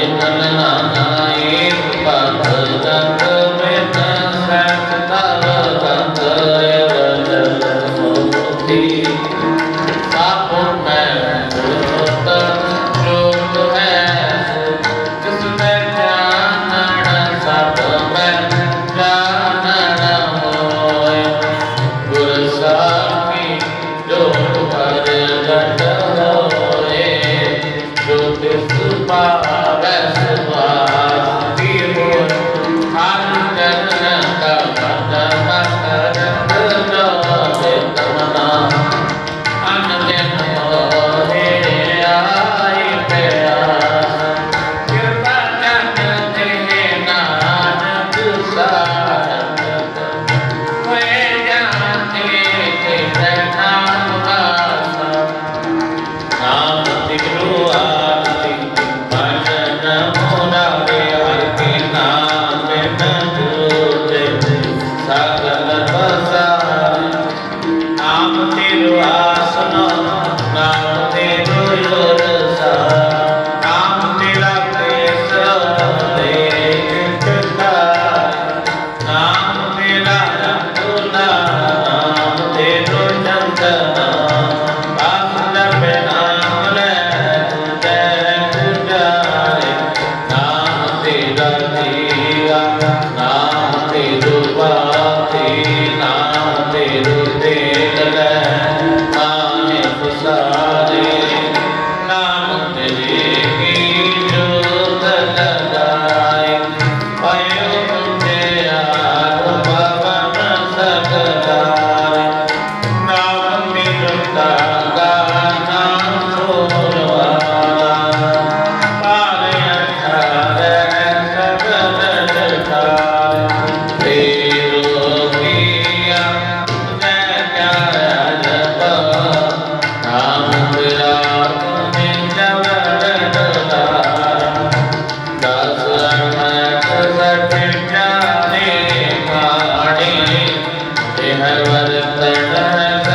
ಏನ್ ಕರ್ಲಿಲ್ಲ 감사합니다. हर वर्तन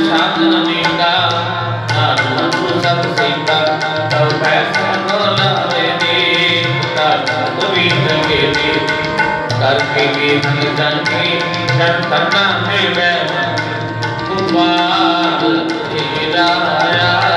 ਸਾਧਨ ਨੀਂਦਾ ਨਾਨਕ ਤੂੰ ਸਭ ਸਿੰਘਾ ਤਉ ਪੈਸਾ ਮੋਲ ਹਰੇ ਦੀ ਕਰਤਾ ਗੋਬਿੰਦ ਕੇ ਦੀ ਕਰ ਕੇ ਕੀ ਮਨ ਜਨ ਕੀ ਜਨ ਤਨਾ ਹੈ ਵੈ ਤੁਮਾਰ ਤੇਰਾ ਆਇਆ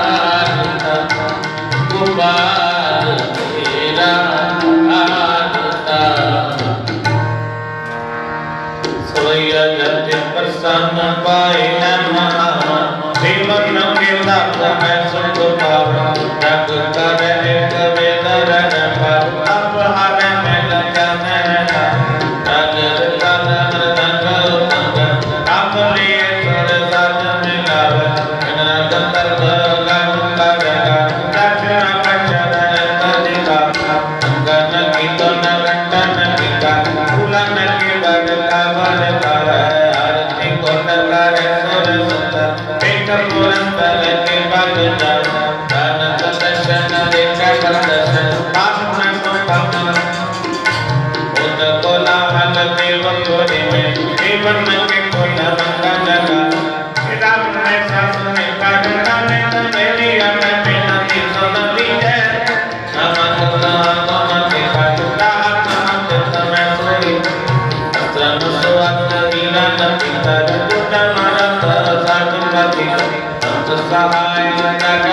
Sahaya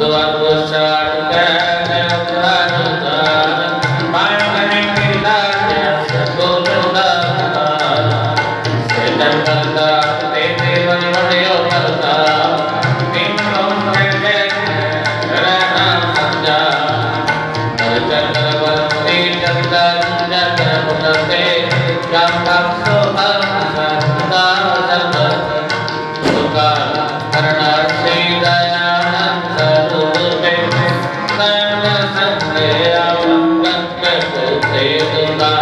দোয়ার বর্ষার Amém.